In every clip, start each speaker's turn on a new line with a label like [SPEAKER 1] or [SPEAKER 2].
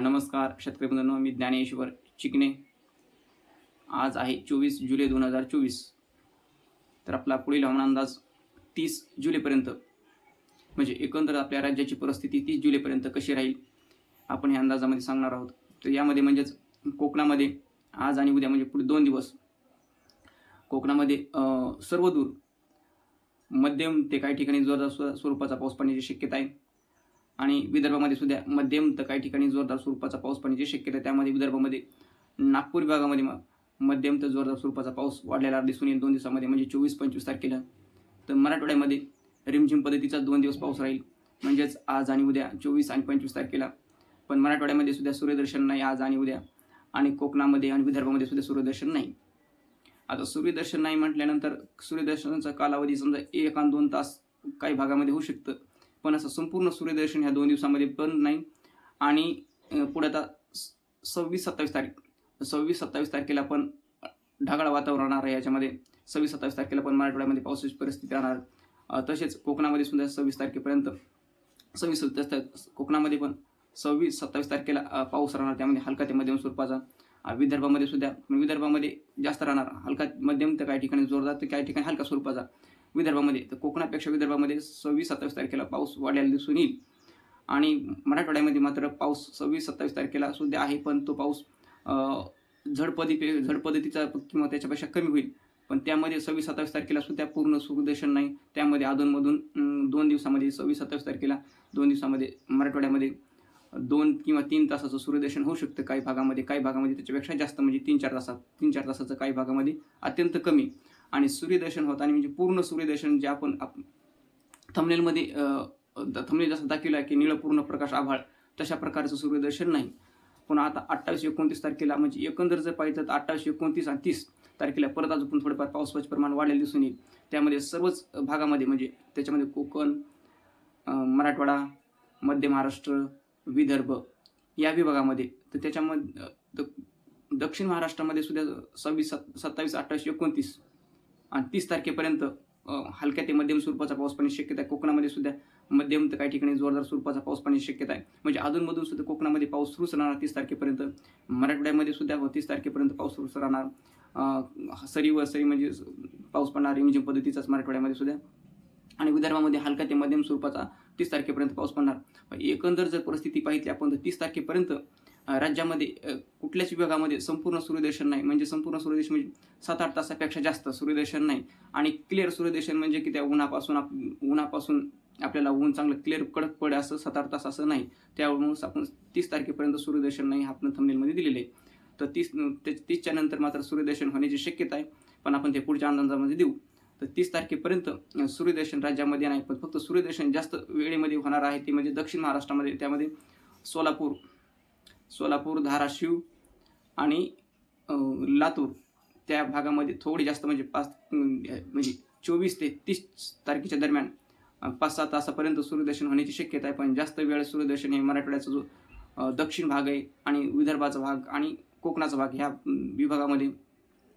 [SPEAKER 1] नमस्कार शेतकरी बंधूंनो मी ज्ञानेश्वर चिकणे आज आहे चोवीस जुलै दोन हजार चोवीस. तर आपला पुढील हवामान अंदाज तीस जुलैपर्यंत म्हणजे एकंदर आपल्या राज्याची परिस्थिती तीस जुलैपर्यंत कशी राहील आपण ह्या अंदाजामध्ये सांगणार आहोत. तर यामध्ये म्हणजेच कोकणामध्ये आज आणि उद्या म्हणजे पुढे दोन दिवस कोकणामध्ये सर्वदूर मध्यम ते काही ठिकाणी जोरदार स्वरूपाचा पाऊस पडण्याची शक्यता आहे. आणि विदर्भामध्ये सुद्धा मध्यम तर काही ठिकाणी जोरदार स्वरूपाचा पाऊस पडण्याची शक्यता आहे त्यामध्ये विदर्भामध्ये नागपूर विभागामध्ये म- मध्यम तर जोरदार स्वरूपाचा पाऊस वाढलेला दिसून येईल दोन दिवसामध्ये म्हणजे चोवीस पंचवीस तारखेला. तर मराठवाड्यामध्ये रिमझिम पद्धतीचा दोन दिवस पाऊस राहील. म्हणजेच आज आणि उद्या चोवीस आणि पंचवीस तारखेला. पण मराठवाड्यामध्ये सुद्धा सूर्यदर्शन नाही आज आणि उद्या. आणि कोकणामध्ये आणि विदर्भामध्ये सुद्धा सूर्यदर्शन नाही. आता सूर्यदर्शन नाही म्हटल्यानंतर सूर्यदर्शनाचा कालावधी समजा एक आणि दोन तास काही भागामध्ये होऊ शकतं. पण असं संपूर्ण सूर्यदर्शन ह्या दोन दिवसामध्ये पण नाही. आणि पुढे आता स- सव्वीस सत्तावीस तारीख. सव्वीस सत्तावीस तारखेला पण ढगाळ वातावरण राहणार आहे याच्यामध्ये. सव्वीस सत्तावीस तारखेला पण मराठवाड्यामध्ये पावसाची परिस्थिती राहणार. तसेच कोकणामध्ये सुद्धा सव्वीस तारखेपर्यंत सव्वीस सत्तावीस कोकणामध्ये पण सव्वीस सत्तावीस तारखेला पाऊस राहणार. त्यामध्ये हलका ते मध्यम स्वरूपाचा. विदर्भामध्ये सुद्धा विदर्भामध्ये जास्त राहणार. हलका मध्यम तर काही ठिकाणी जोरदार तर काही ठिकाणी हलका स्वरूपाचा. विदर्भामध्ये तर कोकणापेक्षा विदर्भामध्ये सव्वीस सत्तावीस तारखेला पाऊस वाढलेला दिसून येईल. आणि मराठवाड्यामध्ये मात्र पाऊस सव्वीस सत्तावीस तारखेला सुद्धा आहे पण तो पाऊस अं, झड पद्धती झड पद्धतीचा किंवा त्याच्यापेक्षा कमी होईल. पण त्यामध्ये सव्वीस सत्तावीस तारखेला सुद्धा पूर्ण सूर्यदर्शन नाही. त्यामध्ये अधूनमधून दोन दिवसामध्ये सव्वीस सत्तावीस तारखेला दोन दिवसामध्ये मराठवाड्यामध्ये दोन किंवा तीन तासाचं सूर्यदर्शन होऊ शकतं. काही भागामध्ये काही भागामध्ये त्याच्यापेक्षा जास्त म्हणजे तीन चार तासात तीन चार तासाचं काही भागामध्ये अत्यंत कमी. आणि सूर्यदर्शन होतं. आणि म्हणजे पूर्ण सूर्यदर्शन जे आपण थंबनेलमध्ये थमनेल जसं दाखवलं आहे की निळं पूर्ण प्रकाश आभाळ तशा प्रकारचं सूर्यदर्शन नाही. पुन्हा आता अठ्ठावीस एकोणतीस तारखेला म्हणजे एकंदर जर पाहिजे तर अठ्ठावीस एकोणतीस आणि तीस तारखेला परत अजून थोडेफार पावसाचे प्रमाण वाढलेलं दिसून येईल. त्यामध्ये सर्वच भागामध्ये म्हणजे त्याच्यामध्ये कोकण मराठवाडा मध्य महाराष्ट्र विदर्भ या विभागामध्ये तर त्याच्यामध्ये द- दक्षिण महाराष्ट्रामध्ये सुद्धा सव्वीस सत्तावीस अठ्ठावीस एकोणतीस आणि तीस तारखेपर्यंत हलक्या ते मध्यम स्वरूपाचा पाऊस पडण्याची शक्यता आहे. कोकणामध्ये सुद्धा मध्यम तर काही ठिकाणी जोरदार स्वरूपाचा पाऊस पडण्याची शक्यता आहे. म्हणजे अधूनमधून सुद्धा कोकणामध्ये पाऊस सुरूच राहणार तीस तारखेपर्यंत. मराठवाड्यामध्ये सुद्धा तीस तारखेपर्यंत पाऊस सुरूच राहणार. सरी व सरी म्हणजे पाऊस पडणार रिमझिम पद्धतीचाच मराठवाड्यामध्ये सुद्धा. आणि विदर्भामध्ये हलका ते मध्यम स्वरूपाचा तीस तारखेपर्यंत पाऊस पडणार. एकंदर जर परिस्थिती पाहिली आपण तर तीस तारखेपर्यंत राज्यामध्ये कुठल्याच विभागामध्ये संपूर्ण सूर्यदर्शन नाही. म्हणजे संपूर्ण सूर्यदर्शन म्हणजे सात आठ तासापेक्षा जास्त सूर्यदर्शन नाही. आणि क्लिअर सूर्यदर्शन म्हणजे की त्या उन्हापासून आप उन्हापासून आपल्याला ऊन चांगलं क्लिअर कडक पडे असं सात आठ तास असं नाही. त्यावरून आपण तीस तारखेपर्यंत सूर्यदर्शन नाही आपण थंबनेलमध्ये दिलेले आहे. तर तीस ते तीसच्या नंतर मात्र सूर्यदर्शन होण्याची शक्यता आहे. पण आपण ते पुढच्या अंदाजामध्ये देऊ. तर तीस तारखेपर्यंत सूर्यदर्शन राज्यामध्ये नाही पण फक्त सूर्यदर्शन जास्त वेळेमध्ये होणार आहे ते म्हणजे दक्षिण महाराष्ट्रामध्ये त्यामध्ये सोलापूर सोलापूर धाराशिव आणि लातूर त्या भागामध्ये थोडी जास्त म्हणजे पाच म्हणजे चोवीस ते तीस तारखेच्या दरम्यान पाच सहा तासापर्यंत सूर्यदर्शन होण्याची शक्यता आहे. पण जास्त वेळ सूर्यदर्शन हे मराठवाड्याचा जो दक्षिण भाग आहे आणि विदर्भाचा भाग आणि कोकणाचा भाग ह्या विभागामध्ये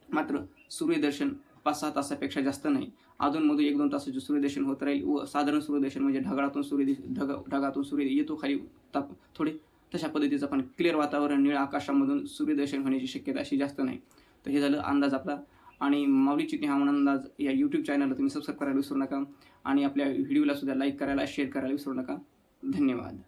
[SPEAKER 1] मात्र सूर्यदर्शन पाच सहा तासापेक्षा जास्त नाही. अधूनमधून एक दोन तासाचे सूर्यदर्शन होत राहील व साधारण सूर्यदर्शन म्हणजे ढगाळातून सूर्य ढग ढगातून सूर्य येतो खाली ताप थोडे तशा पद्धतीचं पण क्लिअर वातावरण निळ आकाशामधून सूर्यदर्शन होण्याची शक्यता अशी जास्त नाही. तर हे झालं अंदाज आपला. आणि माऊली चिटणी म्हणून अंदाज या यूट्यूब चॅनलला तुम्ही सबस्क्राईब करायला विसरू नका. आणि आपल्या व्हिडिओला सुद्धा लाईक करायला शेअर करायला विसरू नका. धन्यवाद.